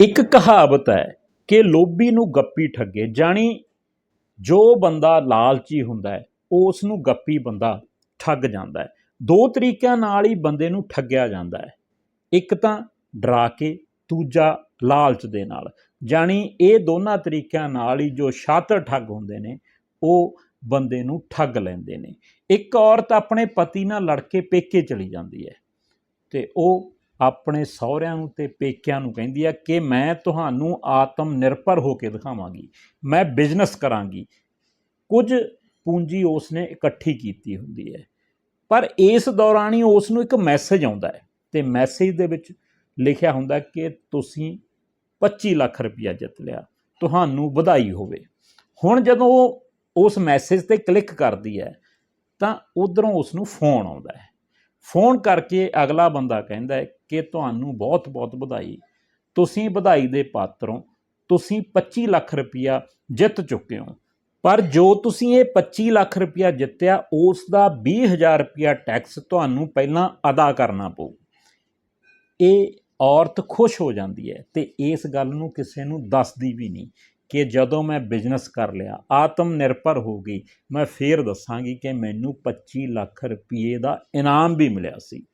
ਇੱਕ ਕਹਾਵਤ ਹੈ ਕਿ ਲੋਭੀ ਨੂੰ ਗੱਪੀ ਠੱਗੇ, ਜਾਣੀ ਜੋ ਬੰਦਾ ਲਾਲਚੀ ਹੁੰਦਾ ਹੈ ਉਸ ਨੂੰ ਗੱਪੀ ਬੰਦਾ ਠੱਗ ਜਾਂਦਾ ਹੈ। ਦੋ ਤਰੀਕਿਆਂ ਨਾਲ ਹੀ ਬੰਦੇ ਨੂੰ ਠੱਗਿਆ ਜਾਂਦਾ ਹੈ। ਇੱਕ ਤਾਂ ਡਰਾ ਕੇ, ਦੂਜਾ ਲਾਲਚ ਦੇ ਨਾਲ। ਜਾਣੀ ਇਹ ਦੋਨਾਂ ਤਰੀਕਿਆਂ ਨਾਲ ਹੀ ਜੋ ਸ਼ਾਤਰ ਠੱਗ ਹੁੰਦੇ ਨੇ, ਉਹ ਬੰਦੇ ਨੂੰ ਠੱਗ ਲੈਂਦੇ ਨੇ। ਇੱਕ ਔਰਤ ਆਪਣੇ ਪਤੀ ਨਾਲ ਲੜ ਕੇ ਪੇਕੇ ਚਲੀ ਜਾਂਦੀ ਹੈ ਤੇ ਉਹ ਆਪਣੇ ਸਹੁਰਿਆਂ ਨੂੰ ਤੇ ਪੇਕਿਆਂ ਨੂੰ ਕਹਿੰਦੀ ਹੈ ਕਿ ਮੈਂ ਤੁਹਾਨੂੰ ਆਤਮ ਨਿਰਭਰ ਹੋ ਕੇ ਦਿਖਾਵਾਂਗੀ, ਮੈਂ ਬਿਜ਼ਨਸ ਕਰਾਂਗੀ। ਕੁਝ ਪੂੰਜੀ ਉਸ ਨੇ ਇਕੱਠੀ ਕੀਤੀ ਹੁੰਦੀ ਹੈ। ਪਰ ਇਸ ਦੌਰਾਨ ਹੀ ਉਸ ਨੂੰ ਇੱਕ ਮੈਸੇਜ ਆਉਂਦਾ ਹੈ ਤੇ ਮੈਸੇਜ ਦੇ ਵਿੱਚ ਲਿਖਿਆ ਹੁੰਦਾ ਕਿ ਤੁਸੀਂ 25 ਲੱਖ ਰੁਪਇਆ ਜਿੱਤ ਲਿਆ, ਤੁਹਾਨੂੰ ਵਧਾਈ ਹੋਵੇ। ਹੁਣ ਜਦੋਂ ਉਸ ਮੈਸੇਜ ਤੇ ਕਲਿੱਕ ਕਰਦੀ ਹੈ, ਤਾਂ ਉਧਰੋਂ ਉਸ ਨੂੰ ਫੋਨ ਆਉਂਦਾ ਹੈ। ਫੋਨ ਕਰਕੇ ਅਗਲਾ ਬੰਦਾ ਕਹਿੰਦਾ ਹੈ ਕਿ ਤੁਹਾਨੂੰ ਬਹੁਤ-ਬਹੁਤ ਵਧਾਈ। ਤੁਸੀਂ ਵਧਾਈ ਦੇ ਪਾਤਰੋਂ ਤੁਸੀਂ 25 ਲੱਖ ਰੁਪਇਆ ਜਿੱਤ ਚੁੱਕੇ ਹੋ। ਪਰ ਜੋ ਤੁਸੀਂ ਇਹ 25 ਲੱਖ ਰੁਪਇਆ ਜਿੱਤਿਆ ਉਸ ਦਾ 20000 ਰੁਪਇਆ ਟੈਕਸ ਤੁਹਾਨੂੰ ਪਹਿਲਾਂ ਅਦਾ ਕਰਨਾ ਪਊ। ਇਹ ਔਰਤ ਖੁਸ਼ ਹੋ ਜਾਂਦੀ ਹੈ ਤੇ ਇਸ ਗੱਲ ਨੂੰ ਕਿਸੇ ਨੂੰ ਦੱਸਦੀ ਵੀ ਨਹੀਂ। ਕਿ ਜਦੋਂ ਮੈਂ ਬਿਜ਼ਨਸ ਕਰ ਲਿਆ ਆਤਮ ਨਿਰਭਰ ਹੋ ਗਈ, ਮੈਂ ਫੇਰ ਦੱਸਾਂਗੀ ਕਿ ਮੈਨੂੰ 25 ਲੱਖ ਰੁਪਏ ਦਾ ਇਨਾਮ ਵੀ ਮਿਲਿਆ ਸੀ।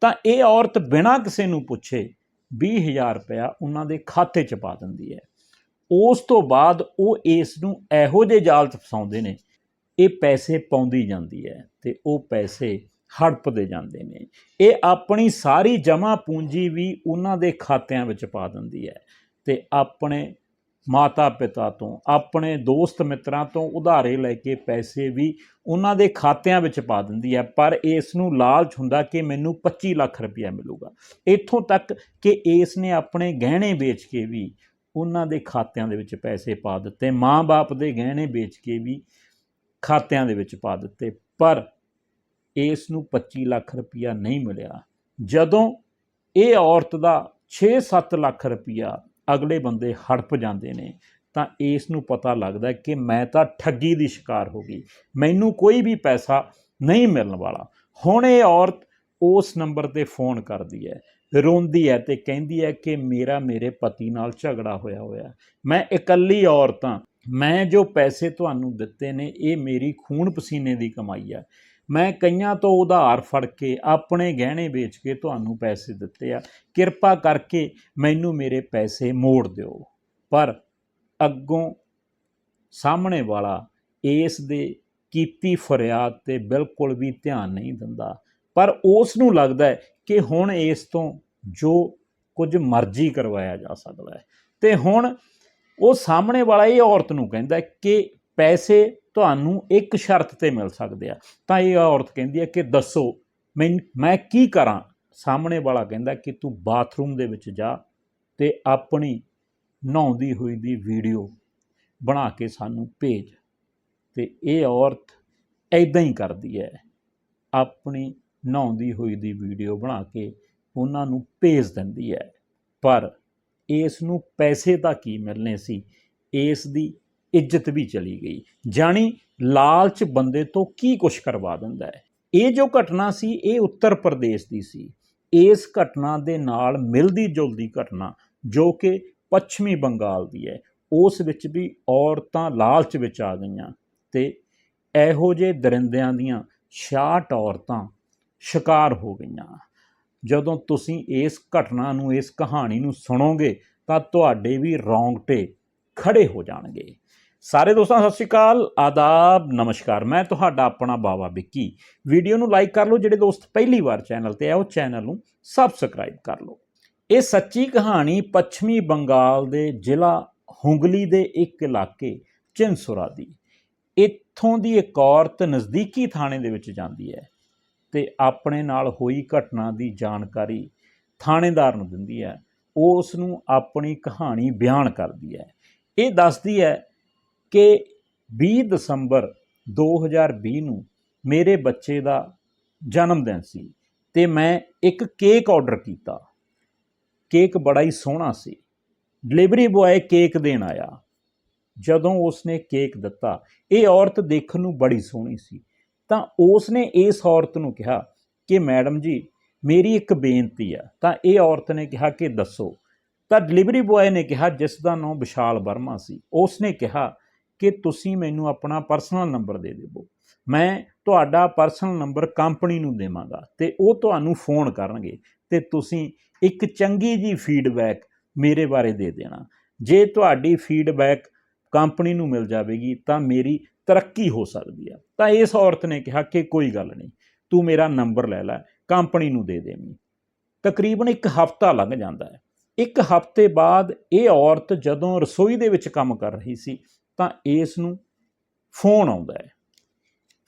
ਤਾਂ ਇਹ ਔਰਤ ਬਿਨਾਂ ਕਿਸੇ ਨੂੰ ਪੁੱਛੇ 20000 ਰੁਪਇਆ ਉਹਨਾਂ ਦੇ ਖਾਤੇ 'ਚ ਪਾ ਦਿੰਦੀ ਹੈ। ਉਸ ਤੋਂ ਬਾਅਦ ਉਹ ਇਸ ਨੂੰ ਇਹੋ ਜਿਹੇ ਜਾਲ 'ਚ ਫਸਾਉਂਦੇ ਨੇ, ਇਹ ਪੈਸੇ ਪਾਉਂਦੀ ਜਾਂਦੀ ਹੈ ਤੇ ਉਹ ਪੈਸੇ ਹੜਪਦੇ ਜਾਂਦੇ ਨੇ। ਇਹ ਆਪਣੀ ਸਾਰੀ ਜਮ੍ਹਾਂ ਪੂੰਜੀ ਵੀ ਉਹਨਾਂ ਦੇ ਖਾਤਿਆਂ ਵਿੱਚ ਪਾ ਦਿੰਦੀ ਹੈ ਤੇ ਆਪਣੇ ਮਾਤਾ ਪਿਤਾ ਤੋਂ, ਆਪਣੇ ਦੋਸਤ ਮਿੱਤਰਾਂ ਤੋਂ ਉਧਾਰੇ ਲੈ ਕੇ ਪੈਸੇ ਵੀ ਉਹਨਾਂ ਦੇ ਖਾਤਿਆਂ ਵਿੱਚ ਪਾ ਦਿੰਦੀ ਹੈ। ਪਰ ਇਸ ਨੂੰ ਲਾਲਚ ਹੁੰਦਾ ਕਿ ਮੈਨੂੰ 25 ਲੱਖ ਰੁਪਇਆ ਮਿਲੂਗਾ। ਇੱਥੋਂ ਤੱਕ ਕਿ ਇਸ ਨੇ ਆਪਣੇ ਗਹਿਣੇ ਵੇਚ ਕੇ ਵੀ ਉਹਨਾਂ ਦੇ ਖਾਤਿਆਂ ਦੇ ਵਿੱਚ ਪੈਸੇ ਪਾ ਦਿੱਤੇ। ਮਾਂ-ਬਾਪ ਦੇ ਗਹਿਣੇ ਵੇਚ ਕੇ ਵੀ ਖਾਤਿਆਂ ਦੇ ਵਿੱਚ ਪਾ ਦਿੱਤੇ। ਪਰ ਇਸ ਨੂੰ 25 ਲੱਖ ਰੁਪਇਆ ਨਹੀਂ ਮਿਲਿਆ। ਜਦੋਂ ਇਹ ਔਰਤ ਦਾ 6-7 ਲੱਖ ਰੁਪਇਆ ਅਗਲੇ ਬੰਦੇ ਹੜਪ ਜਾਂਦੇ ਨੇ, ਤਾਂ ਇਸ ਨੂੰ ਪਤਾ ਲੱਗਦਾ ਕਿ ਮੈਂ ਤਾਂ ਠੱਗੀ ਦੀ ਸ਼ਿਕਾਰ ਹੋ ਗਈ। ਮੈਨੂੰ ਕੋਈ ਵੀ ਪੈਸਾ ਨਹੀਂ ਮਿਲਣ ਵਾਲਾ। ਹੁਣ ਇਹ ਔਰਤ ਉਸ ਨੰਬਰ ਤੇ ਫੋਨ ਕਰਦੀ ਹੈ, ਰੋਂਦੀ ਹੈ ਤੇ ਕਹਿੰਦੀ ਹੈ ਕਿ ਮੇਰਾ ਮੇਰੇ ਪਤੀ ਨਾਲ ਝਗੜਾ ਹੋਇਆ ਹੋਇਆ ਮੈਂ ਇਕੱਲੀ ਔਰਤ ਹਾਂ। ਮੈਂ ਜੋ ਪੈਸੇ ਤੁਹਾਨੂੰ ਦਿੱਤੇ ਨੇ, ਇਹ ਮੇਰੀ ਖੂਨ ਪਸੀਨੇ ਦੀ ਕਮਾਈ ਹੈ। ਮੈਂ ਕਈਆਂ ਤੋਂ ਉਧਾਰ ਫੜ ਕੇ ਆਪਣੇ ਗਹਿਣੇ ਵੇਚ ਕੇ ਤੁਹਾਨੂੰ ਪੈਸੇ ਦਿੱਤੇ ਆ। ਕਿਰਪਾ ਕਰਕੇ ਮੈਨੂੰ ਮੇਰੇ ਪੈਸੇ ਮੋੜ ਦਿਓ। ਪਰ ਅੱਗੋਂ ਸਾਹਮਣੇ ਵਾਲਾ ਇਸ ਦੇ ਕੀਤੀ ਫਰਿਆਦ ਤੇ ਬਿਲਕੁਲ ਵੀ ਧਿਆਨ ਨਹੀਂ ਦਿੰਦਾ। ਪਰ ਉਸ ਨੂੰ ਲੱਗਦਾ ਹੈ ਕਿ ਹੁਣ ਇਸ ਤੋਂ ਜੋ ਕੁਝ ਮਰਜ਼ੀ ਕਰਵਾਇਆ ਜਾ ਸਕਦਾ ਹੈ। ਤੇ ਹੁਣ ਉਹ ਸਾਹਮਣੇ ਵਾਲਾ ਇਹ ਔਰਤ ਨੂੰ ਕਹਿੰਦਾ ਕਿ ਪੈਸੇ ਤੁਹਾਨੂੰ ਇੱਕ ਸ਼ਰਤ ਤੇ ਮਿਲ ਸਕਦੇ ਆ। ਤਾਂ ਇਹ ਔਰਤ ਕਹਿੰਦੀ ਹੈ ਕਿ ਦੱਸੋ, ਮੈਂ ਮੈਂ ਕੀ ਕਰਾਂ? ਸਾਹਮਣੇ ਵਾਲਾ ਕਹਿੰਦਾ ਕਿ ਤੂੰ ਬਾਥਰੂਮ ਦੇ ਵਿੱਚ ਜਾ ਤੇ ਆਪਣੀ ਨਹਾਉਂਦੀ ਹੋਈ ਦੀ ਵੀਡੀਓ ਬਣਾ ਕੇ ਸਾਨੂੰ ਭੇਜ। ਤੇ ਇਹ ਔਰਤ ਐਦਾਂ ਹੀ ਕਰਦੀ ਹੈ। ਆਪਣੀ ਨਹਾਉਂਦੀ ਹੋਈ ਦੀ ਵੀਡੀਓ ਬਣਾ ਕੇ ਉਹਨਾਂ ਨੂੰ ਭੇਜ ਦਿੰਦੀ ਹੈ। ਪਰ ਇਸ ਨੂੰ ਪੈਸੇ ਤਾਂ ਕੀ ਮਿਲਨੇ ਸੀ? ਇਸ ਦੀ ਇੱਜ਼ਤ ਵੀ ਚਲੀ ਗਈ। ਜਾਣੀ ਲਾਲਚ ਬੰਦੇ ਤੋਂ ਕੀ ਕੁਛ ਕਰਵਾ ਦਿੰਦਾ ਹੈ। ਇਹ ਜੋ ਘਟਨਾ ਸੀ, ਇਹ ਉੱਤਰ ਪ੍ਰਦੇਸ਼ ਦੀ ਸੀ। ਇਸ ਘਟਨਾ ਦੇ ਨਾਲ ਮਿਲਦੀ ਜੁਲਦੀ ਘਟਨਾ, ਜੋ ਕਿ ਪੱਛਮੀ ਬੰਗਾਲ ਦੀ ਹੈ। ਉਸ ਵਿੱਚ ਵੀ ਔਰਤਾਂ ਲਾਲਚ ਵਿੱਚ ਆ ਗਈਆਂ ਤੇ ਇਹੋ ਜਿਹੇ ਦਰਿੰਦਿਆਂ ਦੀਆਂ 66 ਔਰਤਾਂ ਸ਼ਿਕਾਰ ਹੋ ਗਈਆਂ। ਜਦੋਂ ਤੁਸੀਂ ਇਸ ਘਟਨਾ ਨੂੰ, ਇਸ ਕਹਾਣੀ ਨੂੰ ਸੁਣੋਗੇ, ਤਾਂ ਤੁਹਾਡੇ ਵੀ ਰੌਂਗਟੇ ਖੜੇ ਹੋ ਜਾਣਗੇ। ਸਾਰੇ ਦੋਸਤਾਂ, ਸਤਿ ਸ਼੍ਰੀ ਅਕਾਲ। ਆਦਾਬ, ਨਮਸਕਾਰ। ਮੈਂ ਤੁਹਾਡਾ ਆਪਣਾ ਬਾਵਾ ਵਿੱਕੀ। ਵੀਡੀਓ ਨੂੰ ਲਾਈਕ ਕਰ ਲਓ, ਜਿਹੜੇ ਦੋਸਤ ਪਹਿਲੀ ਵਾਰ ਚੈਨਲ ਤੇ ਆਏ ਉਹ ਚੈਨਲ ਨੂੰ ਸਬਸਕ੍ਰਾਈਬ ਕਰ ਲਓ। ਇਹ ਸੱਚੀ ਕਹਾਣੀ ਪੱਛਮੀ ਬੰਗਾਲ ਦੇ ਜ਼ਿਲ੍ਹਾ ਹੁੰਗਲੀ ਦੇ ਇੱਕ ਇਲਾਕੇ ਚਿੰਸੁਰਾ ਦੀ। ਇੱਥੋਂ ਦੀ ਇੱਕ ਔਰਤ ਨਜ਼ਦੀਕੀ ਥਾਣੇ ਦੇ ਵਿੱਚ ਜਾਂਦੀ ਹੈ ਤੇ ਆਪਣੇ ਨਾਲ ਹੋਈ ਘਟਨਾ ਦੀ ਜਾਣਕਾਰੀ ਥਾਣੇਦਾਰ ਨੂੰ ਦਿੰਦੀ ਹੈ। ਉਸ ਨੂੰ ਆਪਣੀ ਕਹਾਣੀ ਬਿਆਨ ਕਰਦੀ ਹੈ। ਇਹ ਦੱਸਦੀ ਹੈ ਕਿ 20 ਦਸੰਬਰ 2020 ਨੂੰ ਮੇਰੇ ਬੱਚੇ ਦਾ ਜਨਮ ਦਿਨ ਸੀ ਤੇ ਮੈਂ ਇੱਕ ਕੇਕ ਆਰਡਰ ਕੀਤਾ। ਕੇਕ ਬੜਾ ਹੀ ਸੋਹਣਾ ਸੀ। ਡਿਲੀਵਰੀ ਬੁਆਏ ਕੇਕ ਦੇਣ ਆਇਆ। ਜਦੋਂ ਉਸਨੇ ਕੇਕ ਦਿੱਤਾ, ਇਹ ਔਰਤ ਦੇਖਣ ਨੂੰ ਬੜੀ ਸੋਹਣੀ ਸੀ। ਤਾਂ ਉਸ ਨੇ ਇਸ ਔਰਤ ਨੂੰ ਕਿਹਾ ਕਿ, ਮੈਡਮ ਜੀ, ਮੇਰੀ ਇੱਕ ਬੇਨਤੀ ਆ ਤਾਂ ਇਹ ਔਰਤ ਨੇ ਕਿਹਾ ਕਿ, ਦੱਸੋ। ਤਾਂ ਡਿਲੀਵਰੀ ਬੁਆਏ ਨੇ ਕਿਹਾ, ਜਿਸ ਦਾ ਨਾਮ ਵਿਸ਼ਾਲ ਵਰਮਾ ਸੀ। ਉਸ ਨੇ ਕਿਹਾ ਕਿ ਤੁਸੀਂ ਮੈਨੂੰ ਆਪਣਾ ਪਰਸਨਲ ਨੰਬਰ ਦੇ ਦਿਓ ਮੈਂ ਤੁਹਾਡਾ ਪਰਸਨਲ ਨੰਬਰ ਕੰਪਨੀ ਨੂੰ ਦੇਵਾਂਗਾ ਤੇ ਉਹ ਤੁਹਾਨੂੰ ਫੋਨ ਕਰਨਗੇ ਤੇ ਤੁਸੀਂ ਇੱਕ ਚੰਗੀ ਜੀ ਫੀਡਬੈਕ ਮੇਰੇ ਬਾਰੇ ਦੇ ਦੇਣਾ। ਜੇ ਤੁਹਾਡੀ ਫੀਡਬੈਕ ਕੰਪਨੀ ਨੂੰ ਮਿਲ ਜਾਵੇਗੀ ਤਾਂ ਮੇਰੀ ਤਰੱਕੀ ਹੋ ਸਕਦੀ ਹੈ ਤਾਂ ਇਸ ਔਰਤ ਨੇ ਕਿਹਾ ਕਿ ਕੋਈ ਗੱਲ ਨਹੀਂ, ਤੂੰ ਮੇਰਾ ਨੰਬਰ ਲੈ ਲੈ ਕੰਪਨੀ ਨੂੰ ਦੇ ਦੇਵੀਂ। ਤਕਰੀਬਨ ਇੱਕ ਹਫ਼ਤਾ ਲੰਘ ਜਾਂਦਾ ਹੈ। ਇੱਕ ਹਫ਼ਤੇ ਬਾਅਦ ਇਹ ਔਰਤ ਜਦੋਂ ਰਸੋਈ ਦੇ ਵਿੱਚ ਕੰਮ ਕਰ ਰਹੀ ਸੀ ਤਾਂ ਇਸ ਨੂੰ ਫੋਨ ਆਉਂਦਾ ਹੈ।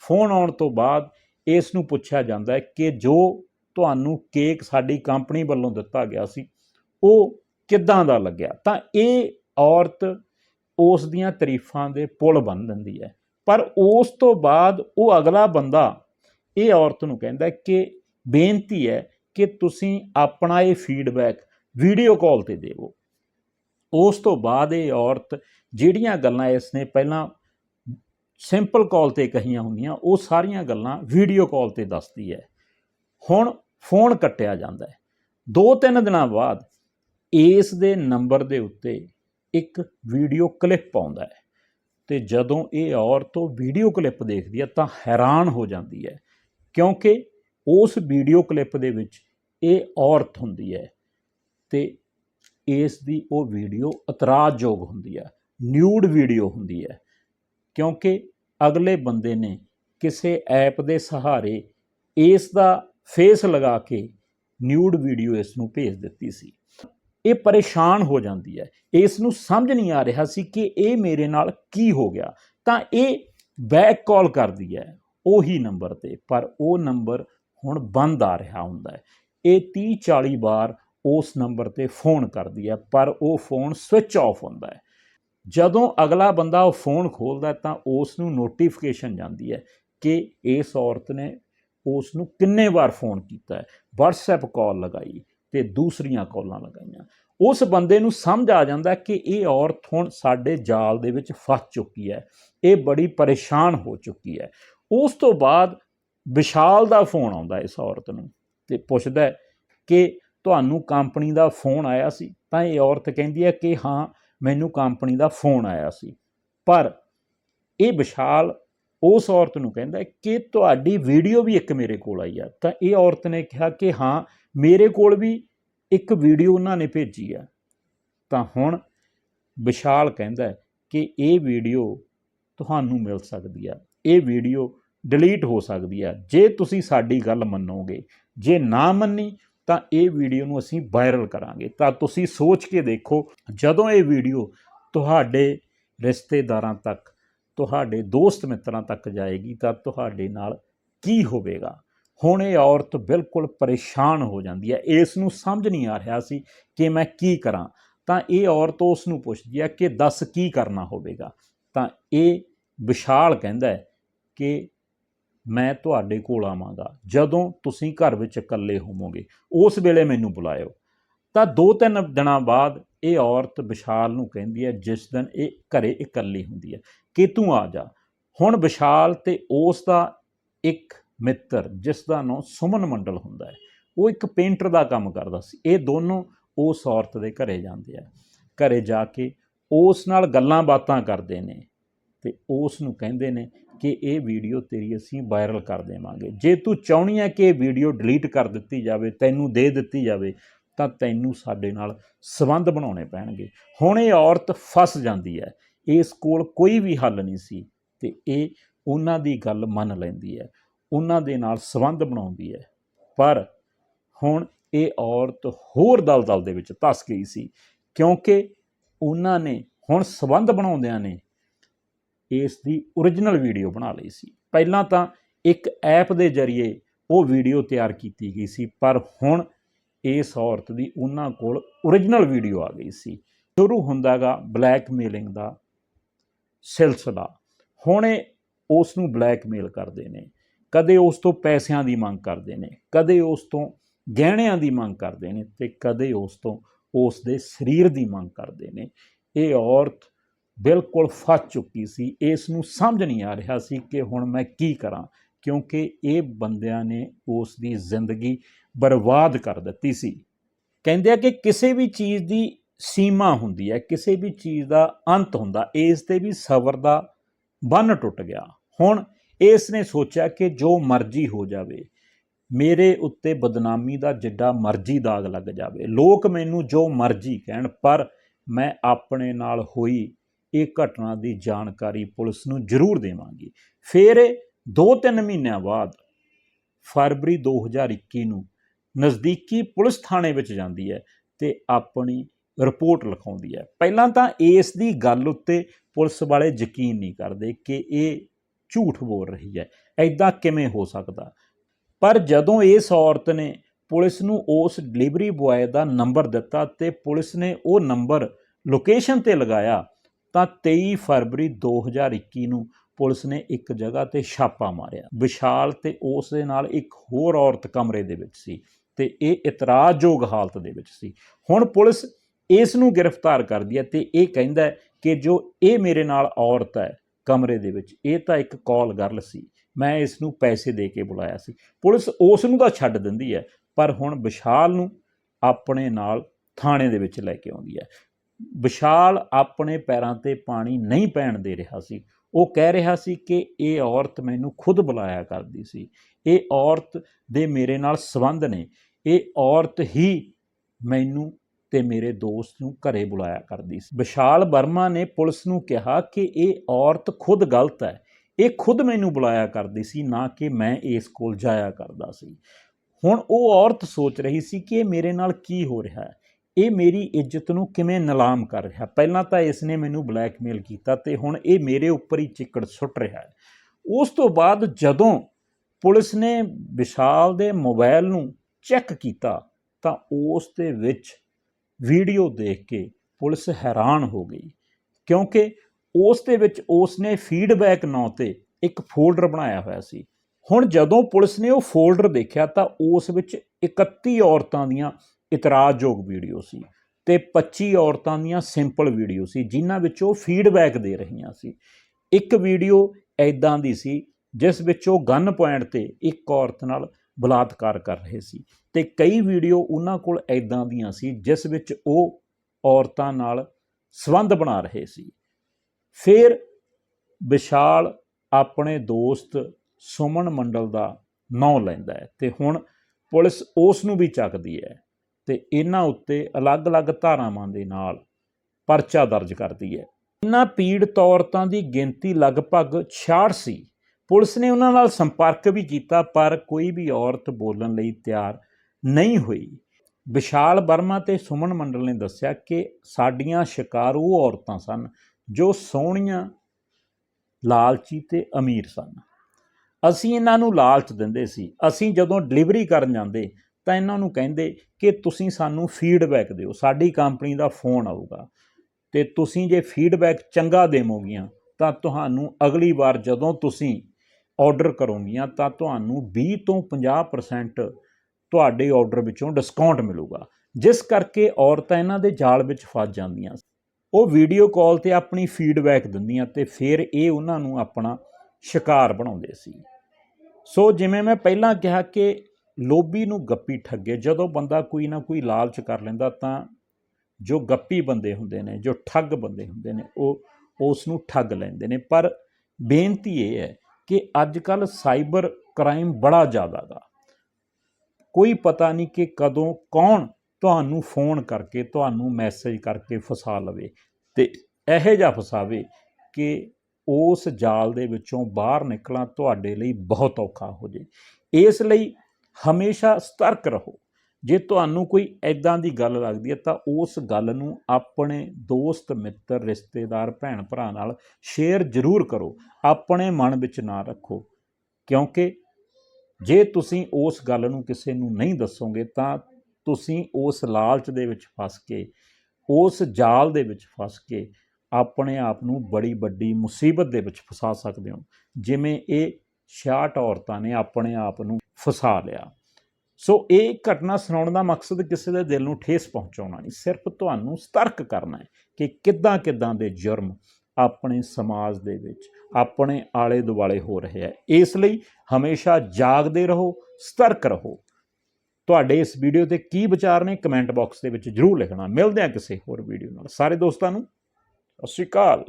ਫੋਨ ਆਉਣ ਤੋਂ ਬਾਅਦ ਇਸ ਨੂੰ ਪੁੱਛਿਆ ਜਾਂਦਾ ਹੈ ਕਿ ਜੋ ਤੁਹਾਨੂੰ ਕੇਕ ਸਾਡੀ ਕੰਪਨੀ ਵੱਲੋਂ ਦਿੱਤਾ ਗਿਆ ਸੀ, ਉਹ ਕਿੱਦਾਂ ਦਾ ਲੱਗਿਆ? ਤਾਂ ਇਹ ਔਰਤ ਉਸ ਦੀਆਂ ਤਾਰੀਫਾਂ ਦੇ ਪੁਲ ਬੰਨ ਦਿੰਦੀ ਹੈ। ਪਰ ਉਸ ਤੋਂ ਬਾਅਦ ਉਹ ਅਗਲਾ ਬੰਦਾ ਇਹ ਔਰਤ ਨੂੰ ਕਹਿੰਦਾ ਕਿ ਬੇਨਤੀ ਹੈ ਕਿ ਤੁਸੀਂ ਆਪਣਾ ਇਹ ਫੀਡਬੈਕ ਵੀਡੀਓ ਕਾਲ ਤੇ ਦੇਵੋ। ਉਸ ਤੋਂ ਬਾਅਦ ਇਹ ਔਰਤ ਜਿਹੜੀਆਂ ਗੱਲਾਂ ਇਸ ਨੇ ਪਹਿਲਾਂ ਸਿੰਪਲ ਕਾਲ ਤੇ ਕਹੀਆਂ ਹੁੰਦੀਆਂ, ਉਹ ਸਾਰੀਆਂ ਗੱਲਾਂ ਵੀਡੀਓ ਕਾਲ ਤੇ ਦੱਸਦੀ ਹੈ। ਹੁਣ ਫੋਨ ਕੱਟਿਆ ਜਾਂਦਾ ਹੈ। ਦੋ ਤਿੰਨ ਦਿਨਾਂ ਬਾਅਦ ਇਸ ਦੇ ਨੰਬਰ ਦੇ ਉੱਤੇ ਇੱਕ ਵੀਡੀਓ ਕਲਿੱਪ ਆਉਂਦਾ ਹੈ ਤੇ ਜਦੋਂ ਇਹ ਔਰਤ ਉਹ ਵੀਡੀਓ ਕਲਿੱਪ ਦੇਖਦੀ ਹੈ ਤਾਂ ਹੈਰਾਨ ਹੋ ਜਾਂਦੀ ਹੈ ਕਿਉਂਕਿ ਉਸ ਵੀਡੀਓ ਕਲਿੱਪ ਦੇ ਵਿੱਚ ਇਹ ਔਰਤ ਹੁੰਦੀ ਹੈ ਤੇ ਇਸ ਦੀ ਉਹ ਵੀਡੀਓ ਇਤਰਾਜ਼ਯੋਗ ਹੁੰਦੀ ਹੈ। ਨਿਊਡ ਵੀਡੀਓ ਹੁੰਦੀ ਹੈ। ਕਿਉਂਕਿ ਅਗਲੇ ਬੰਦੇ ਨੇ ਕਿਸੇ ਐਪ ਦੇ ਸਹਾਰੇ ਇਸ ਦਾ ਫੇਸ ਲਗਾ ਕੇ ਨਿਊਡ ਵੀਡੀਓ ਇਸ ਨੂੰ ਭੇਜ ਦਿੱਤੀ ਸੀ। ਇਹ ਪਰੇਸ਼ਾਨ ਹੋ ਜਾਂਦੀ ਹੈ। ਇਸ ਨੂੰ ਸਮਝ ਨਹੀਂ ਆ ਰਿਹਾ ਸੀ ਕਿ ਇਹ ਮੇਰੇ ਨਾਲ ਕੀ ਹੋ ਗਿਆ। ਤਾਂ ਇਹ ਬੈਕ ਕਾਲ ਕਰਦੀ ਹੈ ਉਹੀ ਨੰਬਰ ਤੇ, ਪਰ ਉਹ ਨੰਬਰ ਹੁਣ ਬੰਦ ਆ ਰਿਹਾ ਹੁੰਦਾ ਹੈ। ਇਹ 30 40 ਵਾਰ ਉਸ ਨੰਬਰ ਤੇ ਫੋਨ ਕਰਦੀ ਹੈ, ਪਰ ਉਹ ਫੋਨ ਸਵਿਚ ਆਫ ਹੁੰਦਾ ਹੈ। ਜਦੋਂ ਅਗਲਾ ਬੰਦਾ ਉਹ ਫੋਨ ਖੋਲਦਾ ਤਾਂ ਉਸ ਨੂੰ ਨੋਟੀਫਿਕੇਸ਼ਨ ਜਾਂਦੀ ਹੈ ਕਿ ਇਸ ਔਰਤ ਨੇ ਉਸ ਨੂੰ ਕਿੰਨੇ ਵਾਰ ਫੋਨ ਕੀਤਾ ਹੈ। WhatsApp ਕਾਲ ਲਗਾਈ ਤੇ ਦੂਸਰੀਆਂ ਕਾਲਾਂ ਲਗਾਈਆਂ। ਉਸ ਬੰਦੇ ਨੂੰ ਸਮਝ ਆ ਜਾਂਦਾ ਕਿ ਇਹ ਔਰਤ ਹੁਣ ਸਾਡੇ ਜਾਲ ਦੇ ਵਿੱਚ ਫਸ ਚੁੱਕੀ ਹੈ। ਇਹ ਬੜੀ ਪਰੇਸ਼ਾਨ ਹੋ ਚੁੱਕੀ ਹੈ। ਉਸ ਤੋਂ ਬਾਅਦ ਵਿਸ਼ਾਲ ਦਾ ਫੋਨ ਆਉਂਦਾ ਇਸ ਔਰਤ ਨੂੰ ਤੇ ਪੁੱਛਦਾ ਕਿ ਤੁਹਾਨੂੰ ਕੰਪਨੀ ਦਾ ਫੋਨ ਆਇਆ ਸੀ? ਤਾਂ ਇਹ ਔਰਤ ਕਹਿੰਦੀ ਹੈ ਕਿ ਹਾਂ ਮੈਨੂੰ ਕੰਪਨੀ ਦਾ ਫੋਨ ਆਇਆ ਸੀ। ਪਰ ਇਹ ਵਿਸ਼ਾਲ ਉਸ ਔਰਤ ਨੂੰ ਕਹਿੰਦਾ ਕਿ ਤੁਹਾਡੀ ਵੀਡੀਓ ਵੀ ਇੱਕ ਮੇਰੇ ਕੋਲ ਆਈ ਆ। ਤਾਂ ਇਹ ਔਰਤ ਨੇ ਕਿਹਾ ਕਿ ਹਾਂ, ਮੇਰੇ ਕੋਲ ਵੀ ਇੱਕ ਵੀਡੀਓ ਉਹਨਾਂ ਨੇ ਭੇਜੀ ਆ। ਤਾਂ ਹੁਣ ਵਿਸ਼ਾਲ ਕਹਿੰਦਾ ਕਿ ਇਹ ਵੀਡੀਓ ਤੁਹਾਨੂੰ ਮਿਲ ਸਕਦੀ ਆ। ਇਹ ਵੀਡੀਓ ਡਿਲੀਟ ਹੋ ਸਕਦੀ ਆ। ਜੇ ਤੁਸੀਂ ਸਾਡੀ ਗੱਲ ਮੰਨੋਗੇ। ਜੇ ਨਾ ਮੰਨੀ ਤਾਂ ਇਹ ਵੀਡੀਓ ਨੂੰ ਅਸੀਂ ਵਾਇਰਲ ਕਰਾਂਗੇ। ਤਾਂ ਤੁਸੀਂ ਸੋਚ ਕੇ ਦੇਖੋ, ਜਦੋਂ ਇਹ ਵੀਡੀਓ ਤੁਹਾਡੇ ਰਿਸ਼ਤੇਦਾਰਾਂ ਤੱਕ, ਤੁਹਾਡੇ ਦੋਸਤ ਮਿੱਤਰਾਂ ਤੱਕ ਜਾਏਗੀ, ਤਾਂ ਤੁਹਾਡੇ ਨਾਲ ਕੀ ਹੋਵੇਗਾ? ਹੁਣ ਇਹ ਔਰਤ ਬਿਲਕੁਲ ਪਰੇਸ਼ਾਨ ਹੋ ਜਾਂਦੀ ਹੈ। ਇਸ ਨੂੰ ਸਮਝ ਨਹੀਂ ਆ ਰਿਹਾ ਸੀ ਕਿ ਮੈਂ ਕੀ ਕਰਾਂ। ਤਾਂ ਇਹ ਔਰਤ ਉਸ ਨੂੰ ਪੁੱਛਦੀ ਹੈ ਕਿ ਦੱਸ ਕੀ ਕਰਨਾ ਹੋਵੇਗਾ? ਤਾਂ ਇਹ ਵਿਸ਼ਾਲ ਕਹਿੰਦਾ ਹੈ ਕਿ ਮੈਂ ਤੁਹਾਡੇ ਕੋਲ ਆਵਾਂਗਾ, ਜਦੋਂ ਤੁਸੀਂ ਘਰ ਵਿੱਚ ਇਕੱਲੇ ਹੋਵੋਗੇ। ਉਸ ਵੇਲੇ ਮੈਨੂੰ ਬੁਲਾਇਓ। ਤਾਂ ਦੋ ਤਿੰਨ ਦਿਨਾਂ ਬਾਅਦ ਇਹ ਔਰਤ ਵਿਸ਼ਾਲ ਨੂੰ ਕਹਿੰਦੀ ਹੈ, ਜਿਸ ਦਿਨ ਇਹ ਘਰੇ ਇਕੱਲੀ ਹੁੰਦੀ ਹੈ, ਕਿ ਤੂੰ ਆ ਜਾ। ਹੁਣ ਵਿਸ਼ਾਲ ਤੇ ਉਸ ਦਾ ਇੱਕ ਮਿੱਤਰ, ਜਿਸ ਦਾ ਨਾਮ ਸੁਮਨ ਮੰਡਲ ਹੁੰਦਾ ਹੈ, ਉਹ ਇੱਕ ਪੇਂਟਰ ਦਾ ਕੰਮ ਕਰਦਾ ਸੀ। ਇਹ ਦੋਨੋਂ ਉਸ ਔਰਤ ਦੇ ਘਰੇ ਜਾਂਦੇ ਆ। ਘਰੇ ਜਾ ਕੇ ਉਸ ਨਾਲ ਗੱਲਾਂ ਬਾਤਾਂ ਕਰਦੇ ਨੇ। ਤੇ ਉਸ ਨੂੰ ਕਹਿੰਦੇ ਨੇ ਕਿ ਇਹ ਵੀਡੀਓ ਤੇਰੀ ਅਸੀਂ ਵਾਇਰਲ ਕਰ ਦੇਵਾਂਗੇ। ਜੇ ਤੂੰ ਚਾਹਣੀ ਹੈ ਕਿ ਇਹ ਵੀਡੀਓ ਡਿਲੀਟ ਕਰ ਦਿੱਤੀ ਜਾਵੇ, ਤੈਨੂੰ ਦੇ ਦਿੱਤੀ ਜਾਵੇ, ਤਾਂ ਤੈਨੂੰ ਸਾਡੇ ਨਾਲ ਸਬੰਧ ਬਣਾਉਣੇ ਪੈਣਗੇ। ਹੁਣ ਇਹ ਔਰਤ ਫਸ ਜਾਂਦੀ ਹੈ। ਇਸ ਕੋਲ ਕੋਈ ਵੀ ਹੱਲ ਨਹੀਂ ਸੀ ਤੇ ਇਹ ਉਹਨਾਂ ਦੀ ਗੱਲ ਮੰਨ ਲੈਂਦੀ ਹੈ। ਉਹਨਾਂ ਦੇ ਨਾਲ ਸਬੰਧ ਬਣਾਉਂਦੀ ਹੈ। ਪਰ ਹੁਣ ਇਹ ਔਰਤ ਹੋਰ ਦਲਦਲ ਦੇ ਵਿੱਚ ਧਸ ਗਈ ਸੀ, ਕਿਉਂਕਿ ਉਹਨਾਂ ਨੇ ਹੁਣ ਸਬੰਧ ਬਣਾਉਂਦਿਆਂ ਨੇ ਇਸ ਦੀ origignal ਵੀਡੀਓ ਬਣਾ ਲਈ ਸੀ। ਪਹਿਲਾਂ ਤਾਂ ਇੱਕ ਐਪ ਦੇ ਜ਼ਰੀਏ ਉਹ ਵੀਡੀਓ ਤਿਆਰ ਕੀਤੀ ਗਈ ਸੀ, ਪਰ ਹੁਣ ਇਸ ਔਰਤ ਦੀ ਉਹਨਾਂ ਕੋਲ origignal ਵੀਡੀਓ ਆ ਗਈ ਸੀ। ਸ਼ੁਰੂ ਹੁੰਦਾਗਾ ਬਲੈਕਮੇਲਿੰਗ ਦਾ ਸਿਲਸਿਲਾ। ਹੁਣੇ ਉਸ ਨੂੰ ਬਲੈਕਮੇਲ ਕਰਦੇ ਨੇ। ਕਦੇ ਉਸ ਤੋਂ ਪੈਸਿਆਂ ਦੀ ਮੰਗ ਕਰਦੇ ਨੇ, ਕਦੇ ਉਸ ਤੋਂ ਗਹਿਣਿਆਂ ਦੀ ਮੰਗ ਕਰਦੇ ਨੇ ਤੇ ਕਦੇ ਉਸ ਤੋਂ ਉਸ ਦੇ ਸਰੀਰ ਦੀ ਮੰਗ ਕਰਦੇ ਨੇ। ਇਹ ਔਰਤ ਬਿਲਕੁਲ ਫਸ ਚੁੱਕੀ ਸੀ। ਇਸ ਨੂੰ ਸਮਝ ਨਹੀਂ ਆ ਰਿਹਾ ਸੀ ਕਿ ਹੁਣ ਮੈਂ ਕੀ ਕਰਾਂ, ਕਿਉਂਕਿ ਇਹ ਬੰਦਿਆਂ ਨੇ ਉਸ ਦੀ ਜ਼ਿੰਦਗੀ ਬਰਬਾਦ ਕਰ ਦਿੱਤੀ ਸੀ। ਕਹਿੰਦੇ ਆ ਕਿ ਕਿਸੇ ਵੀ ਚੀਜ਼ ਦੀ ਸੀਮਾ ਹੁੰਦੀ ਹੈ, ਕਿਸੇ ਵੀ ਚੀਜ਼ ਦਾ ਅੰਤ ਹੁੰਦਾ, ਇਸ ਤੇ ਵੀ ਸਬਰ ਦਾ ਬੰਨ ਟੁੱਟ ਗਿਆ। ਹੁਣ ਇਸ ਨੇ ਸੋਚਿਆ ਕਿ ਜੋ ਮਰਜ਼ੀ ਹੋ ਜਾਵੇ, ਮੇਰੇ ਉੱਤੇ ਬਦਨਾਮੀ ਦਾ ਜਿੱਡਾ ਮਰਜ਼ੀ ਦਾਗ ਲੱਗ ਜਾਵੇ। ਲੋਕ ਮੈਨੂੰ ਜੋ ਮਰਜ਼ੀ ਕਹਿਣ, ਪਰ ਮੈਂ ਆਪਣੇ ਨਾਲ ਹੋਈ ਇਹ ਘਟਨਾ ਦੀ ਜਾਣਕਾਰੀ ਪੁਲਿਸ ਨੂੰ ਜ਼ਰੂਰ ਦੇਵਾਂਗੀ। ਫਿਰ ਇਹ 2-3 ਮਹੀਨਿਆਂ ਬਾਅਦ ਫਰਵਰੀ 2021 ਨੂੰ ਨਜ਼ਦੀਕੀ ਪੁਲਿਸ ਥਾਣੇ ਵਿੱਚ ਜਾਂਦੀ ਹੈ ਤੇ ਆਪਣੀ ਰਿਪੋਰਟ ਲਿਖਾਉਂਦੀ ਹੈ। ਪਹਿਲਾਂ ਤਾਂ ਇਸ ਦੀ ਗੱਲ ਉੱਤੇ ਪੁਲਿਸ ਵਾਲੇ ਯਕੀਨ ਨਹੀਂ ਕਰਦੇ ਕਿ ਇਹ ਝੂਠ ਬੋਲ ਰਹੀ ਹੈ। ਐਦਾਂ ਕਿਵੇਂ ਹੋ ਸਕਦਾ? ਪਰ ਜਦੋਂ ਇਸ ਔਰਤ ਨੇ ਪੁਲਿਸ ਨੂੰ ਉਸ ਡਿਲੀਵਰੀ ਬੁਆਏ ਦਾ ਨੰਬਰ ਦਿੱਤਾ ਤੇ ਪੁਲਿਸ ਨੇ ਉਹ ਨੰਬਰ ਲੋਕੇਸ਼ਨ ਤੇ ਲਗਾਇਆ ਤਾਂ 23 ਫਰਵਰੀ 2021 ਨੂੰ ਪੁਲਿਸ ਨੇ ਇੱਕ ਜਗ੍ਹਾ ਤੇ ਛਾਪਾ ਮਾਰਿਆ। ਵਿਸ਼ਾਲ ਤੇ ਉਸ ਦੇ ਨਾਲ ਇੱਕ ਹੋਰ ਔਰਤ ਕਮਰੇ ਦੇ ਵਿੱਚ ਸੀ ਤੇ ਇਹ ਇਤਰਾਜ਼ਯੋਗ ਹਾਲਤ ਦੇ ਵਿੱਚ ਸੀ। ਹੁਣ ਪੁਲਿਸ ਇਸ ਨੂੰ ਗ੍ਰਿਫਤਾਰ ਕਰਦੀ ਹੈ ਤੇ ਇਹ ਕਹਿੰਦਾ ਕਿ ਜੋ ਇਹ ਮੇਰੇ ਨਾਲ ਔਰਤ ਹੈ ਕਮਰੇ ਦੇ ਵਿੱਚ, ਇਹ ਤਾਂ ਇੱਕ ਕਾਲ ਗਰਲ ਸੀ। ਮੈਂ ਇਸ ਨੂੰ ਪੈਸੇ ਦੇ ਕੇ ਬੁਲਾਇਆ ਸੀ। ਪੁਲਿਸ ਉਸ ਨੂੰ ਤਾਂ ਛੱਡ ਦਿੰਦੀ ਹੈ, ਪਰ ਹੁਣ ਵਿਸ਼ਾਲ ਨੂੰ ਆਪਣੇ ਨਾਲ ਥਾਣੇ ਦੇ ਵਿੱਚ ਲੈ ਕੇ ਆਉਂਦੀ ਹੈ। ਵਿਸ਼ਾਲ ਆਪਣੇ ਪੈਰਾਂ ਤੇ ਪਾਣੀ ਨਹੀਂ ਪੈਣ ਦੇ ਰਿਹਾ ਸੀ। ਉਹ ਕਹਿ ਰਿਹਾ ਸੀ ਕਿ ਇਹ ਔਰਤ ਮੈਨੂੰ ਖੁਦ ਬੁਲਾਇਆ ਕਰਦੀ ਸੀ। ਇਹ ਔਰਤ ਦੇ ਮੇਰੇ ਨਾਲ ਸੰਬੰਧ ਨੇ। ਇਹ ਔਰਤ ਹੀ ਮੈਨੂੰ ਤੇ ਮੇਰੇ ਦੋਸਤ ਨੂੰ ਘਰੇ ਬੁਲਾਇਆ ਕਰਦੀ ਸੀ। ਵਿਸ਼ਾਲ ਵਰਮਾ ਨੇ ਪੁਲਿਸ ਨੂੰ ਕਿਹਾ ਕਿ ਇਹ ਔਰਤ ਖੁਦ ਗਲਤ ਹੈ। ਇਹ ਖੁਦ ਮੈਨੂੰ ਬੁਲਾਇਆ ਕਰਦੀ ਸੀ, ਨਾ ਕਿ ਮੈਂ ਇਸ ਕੋਲ ਜਾਇਆ ਕਰਦਾ ਸੀ। ਹੁਣ ਉਹ ਔਰਤ ਸੋਚ ਰਹੀ ਸੀ ਕਿ ਇਹ ਮੇਰੇ ਨਾਲ ਕੀ ਹੋ ਰਿਹਾ ਹੈ। ਇਹ ਮੇਰੀ ਇੱਜ਼ਤ ਨੂੰ ਕਿਵੇਂ ਨਿਲਾਮ ਕਰ ਰਿਹਾ? ਪਹਿਲਾਂ ਤਾਂ ਇਸ ਨੇ ਮੈਨੂੰ ਬਲੈਕਮੇਲ ਕੀਤਾ ਤੇ ਹੁਣ ਇਹ ਮੇਰੇ ਉੱਪਰ ਹੀ ਚਿੱਕੜ ਸੁੱਟ ਰਿਹਾ ਹੈ। ਉਸ ਤੋਂ ਬਾਅਦ ਜਦੋਂ ਪੁਲਿਸ ਨੇ ਵਿਸ਼ਾਲ ਦੇ ਮੋਬਾਈਲ ਨੂੰ ਚੈੱਕ ਕੀਤਾ, ਤਾਂ ਉਸ ਦੇ ਵਿੱਚ ਵੀਡੀਓ ਦੇਖ ਕੇ ਪੁਲਿਸ ਹੈਰਾਨ ਹੋ ਗਈ। ਕਿਉਂਕਿ ਉਸ ਦੇ ਵਿੱਚ ਉਸ ਨੇ ਫੀਡਬੈਕ ਨਾਂ ਤੇ ਇੱਕ ਫੋਲਡਰ ਬਣਾਇਆ ਹੋਇਆ ਸੀ। ਹੁਣ ਜਦੋਂ ਪੁਲਿਸ ਨੇ ਉਹ ਫੋਲਡਰ ਦੇਖਿਆ, ਤਾਂ ਉਸ ਵਿੱਚ 31 ਔਰਤਾਂ ਦੀਆਂ ਇਤਰਾਜ਼ਯੋਗ ਵੀਡੀਓ ਸੀ ਤੇ 25 ਔਰਤਾਂ ਦੀਆਂ ਸਿੰਪਲ ਵੀਡੀਓ ਸੀ, ਜਿਨ੍ਹਾਂ ਵਿੱਚ ਉਹ ਫੀਡਬੈਕ ਦੇ ਰਹੀਆਂ ਸੀ। ਇੱਕ ਵੀਡੀਓ ਐਦਾਂ ਦੀ ਸੀ, ਜਿਸ ਵਿੱਚ ਉਹ ਗਨ ਪੁਆਇੰਟ ਤੇ ਇੱਕ ਔਰਤ ਨਾਲ ਬਲਾਤਕਾਰ ਕਰ ਰਹੇ ਸੀ ਤੇ ਕਈ ਵੀਡੀਓ ਉਹਨਾਂ ਕੋਲ ਐਦਾਂ ਦੀਆਂ ਸੀ, ਜਿਸ ਵਿੱਚ ਉਹ ਔਰਤਾਂ ਨਾਲ ਸੰਬੰਧ ਬਣਾ ਰਹੇ ਸੀ। ਫਿਰ ਵਿਸ਼ਾਲ ਆਪਣੇ ਦੋਸਤ ਸੁਮਨ ਮੰਡਲ ਦਾ ਨਾਂ ਲੈਂਦਾ ਹੈ ਤੇ ਹੁਣ ਪੁਲਿਸ ਉਸ ਨੂੰ ਵੀ ਚੱਕਦੀ ਹੈ। ਤੇ ਇਹਨਾਂ ਉੱਤੇ ਅਲੱਗ-ਅਲੱਗ ਧਾਰਾਵਾਂ ਦੇ ਨਾਲ ਪਰਚਾ ਦਰਜ ਕਰਦੀ ਹੈ। ਇਹਨਾਂ ਪੀੜਤ ਔਰਤਾਂ ਦੀ ਗਿਣਤੀ ਲਗਭਗ 66 ਸੀ। ਪੁਲਿਸ ਨੇ ਉਹਨਾਂ ਨਾਲ ਸੰਪਰਕ ਵੀ ਕੀਤਾ, ਪਰ ਕੋਈ ਵੀ ਔਰਤ ਬੋਲਣ ਲਈ ਤਿਆਰ ਨਹੀਂ ਹੋਈ। ਵਿਸ਼ਾਲ ਵਰਮਾ ਤੇ ਸੁਮਨ ਮੰਡਲ ਨੇ ਦੱਸਿਆ ਕਿ ਸਾਡੀਆਂ ਸ਼ਿਕਾਰ ਉਹ ਔਰਤਾਂ ਸਨ, ਜੋ ਸੋਹਣੀਆਂ, ਲਾਲਚੀ ਤੇ ਅਮੀਰ ਸਨ। ਅਸੀਂ ਇਹਨਾਂ ਨੂੰ ਲਾਲਚ ਦਿੰਦੇ ਸੀ। ਅਸੀਂ ਜਦੋਂ ਡਿਲੀਵਰੀ ਕਰਨ ਜਾਂਦੇ ਤਾਂ ਇਹਨਾਂ ਨੂੰ ਕਹਿੰਦੇ ਕਿ ਤੁਸੀਂ ਸਾਨੂੰ ਫੀਡਬੈਕ ਦਿਓ, ਸਾਡੀ ਕੰਪਨੀ ਦਾ ਫੋਨ ਆਊਗਾ ਤੇ ਤੁਸੀਂ ਜੇ ਫੀਡਬੈਕ ਚੰਗਾ ਦੇਵੋਗੀਆਂ, ਤਾਂ ਤੁਹਾਨੂੰ ਅਗਲੀ ਵਾਰ ਜਦੋਂ ਤੁਸੀਂ ਆਰਡਰ ਕਰੋਗੀਆਂ, ਤਾਂ ਤੁਹਾਨੂੰ 20 ਤੋਂ 50% ਤੁਹਾਡੇ ਆਰਡਰ ਵਿੱਚੋਂ ਡਿਸਕਾਊਂਟ ਮਿਲੂਗਾ। ਜਿਸ ਕਰਕੇ ਔਰਤਾਂ ਇਹਨਾਂ ਦੇ ਜਾਲ ਵਿੱਚ ਫਸ ਜਾਂਦੀਆਂ ਉਹ ਵੀਡੀਓ ਕਾਲ ਤੇ ਆਪਣੀ ਫੀਡਬੈਕ ਦਿੰਦੀਆਂ ਤੇ ਫਿਰ ਇਹ ਉਹਨਾਂ ਨੂੰ ਆਪਣਾ ਸ਼ਿਕਾਰ ਬਣਾਉਂਦੇ ਸੀ। ਸੋ ਜਿਵੇਂ ਮੈਂ ਪਹਿਲਾਂ ਕਿਹਾ ਕਿ ਲੋਭੀ ਨੂੰ ਗੱਪੀ ਠੱਗੇ। ਜਦੋਂ ਬੰਦਾ ਕੋਈ ਨਾ ਕੋਈ ਲਾਲਚ ਕਰ ਲੈਂਦਾ ਤਾਂ ਜੋ ਗੱਪੀ ਬੰਦੇ ਹੁੰਦੇ ਨੇ, ਜੋ ਠੱਗ ਬੰਦੇ ਹੁੰਦੇ ਨੇ, ਉਹ ਉਸ ਨੂੰ ਠੱਗ ਲੈਂਦੇ ਨੇ। ਪਰ ਬੇਨਤੀ ਇਹ ਹੈ ਕਿ ਅੱਜ ਕੱਲ ਸਾਈਬਰ ਕ੍ਰਾਈਮ ਬੜਾ ਜ਼ਿਆਦਾ ਗਾ। ਕੋਈ ਪਤਾ ਨਹੀਂ ਕਿ ਕਦੋਂ ਕੌਣ ਤੁਹਾਨੂੰ ਫੋਨ ਕਰਕੇ, ਤੁਹਾਨੂੰ ਮੈਸੇਜ ਕਰਕੇ ਫਸਾ ਲਵੇ ਤੇ ਇਹੋ ਜਿਹਾ ਫਸਾਵੇ ਕਿ ਉਸ ਜਾਲ ਦੇ ਵਿੱਚੋਂ ਬਾਹਰ ਨਿਕਲਣਾ ਤੁਹਾਡੇ ਲਈ ਬਹੁਤ ਔਖਾ ਹੋ ਜੇ ਇਸ ਲਈ ਹਮੇਸ਼ਾ ਸਤਰਕ ਰਹੋ। ਜੇ ਤੁਹਾਨੂੰ ਕੋਈ ਐਦਾਂ ਦੀ ਗੱਲ ਲੱਗਦੀ ਹੈ, ਤਾਂ ਉਸ ਗੱਲ ਨੂੰ ਆਪਣੇ ਦੋਸਤ, ਮਿੱਤਰ, ਰਿਸ਼ਤੇਦਾਰ, ਭੈਣ ਭਰਾ ਨਾਲ ਸ਼ੇਅਰ ਜ਼ਰੂਰ ਕਰੋ। ਆਪਣੇ ਮਨ ਵਿੱਚ ਨਾ ਰੱਖੋ। ਕਿਉਂਕਿ ਜੇ ਤੁਸੀਂ ਉਸ ਗੱਲ ਨੂੰ ਕਿਸੇ ਨੂੰ ਨਹੀਂ ਦੱਸੋਗੇ, ਤਾਂ ਤੁਸੀਂ ਉਸ ਲਾਲਚ ਦੇ ਵਿੱਚ ਫਸ ਕੇ, ਉਸ ਜਾਲ ਦੇ ਵਿੱਚ ਫਸ ਕੇ ਆਪਣੇ ਆਪ ਨੂੰ ਬੜੀ ਵੱਡੀ ਮੁਸੀਬਤ ਦੇ ਵਿੱਚ ਫਸਾ ਸਕਦੇ ਹੋ। ਜਿਵੇਂ ਇਹ 66 ਔਰਤਾਂ ਨੇ ਆਪਣੇ ਆਪ ਨੂੰ ਫਸਾ ਲਿਆ। ਸੋ ਇਹ ਘਟਨਾ ਸੁਣਾਉਣ ਦਾ ਮਕਸਦ ਕਿਸੇ ਦੇ ਦਿਲ ਨੂੰ ਠੇਸ ਪਹੁੰਚਾਉਣਾ ਨਹੀਂ, ਸਿਰਫ ਤੁਹਾਨੂੰ ਸਤਰਕ ਕਰਨਾ ਹੈ ਕਿ ਕਿੱਦਾਂ ਕਿੱਦਾਂ ਦੇ ਜੁਰਮ ਆਪਣੇ ਸਮਾਜ ਦੇ ਵਿੱਚ, ਆਪਣੇ ਆਲੇ ਦੁਆਲੇ ਹੋ ਰਹੇ ਹੈ। ਇਸ ਲਈ ਹਮੇਸ਼ਾ ਜਾਗਦੇ ਰਹੋ, ਸਤਰਕ ਰਹੋ। ਤੁਹਾਡੇ ਇਸ ਵੀਡੀਓ ਤੇ ਕੀ ਵਿਚਾਰ ਨੇ ਕਮੈਂਟ ਬਾਕਸ ਦੇ ਵਿੱਚ ਜਰੂਰ ਲਿਖਣਾ। ਮਿਲਦੇ ਹਾਂ ਕਿਸੇ ਹੋਰ ਵੀਡੀਓ ਨਾਲ। ਸਾਰੇ ਦੋਸਤਾਂ ਨੂੰ, ਸਤਿ ਸ਼੍ਰੀ ਅਕਾਲ।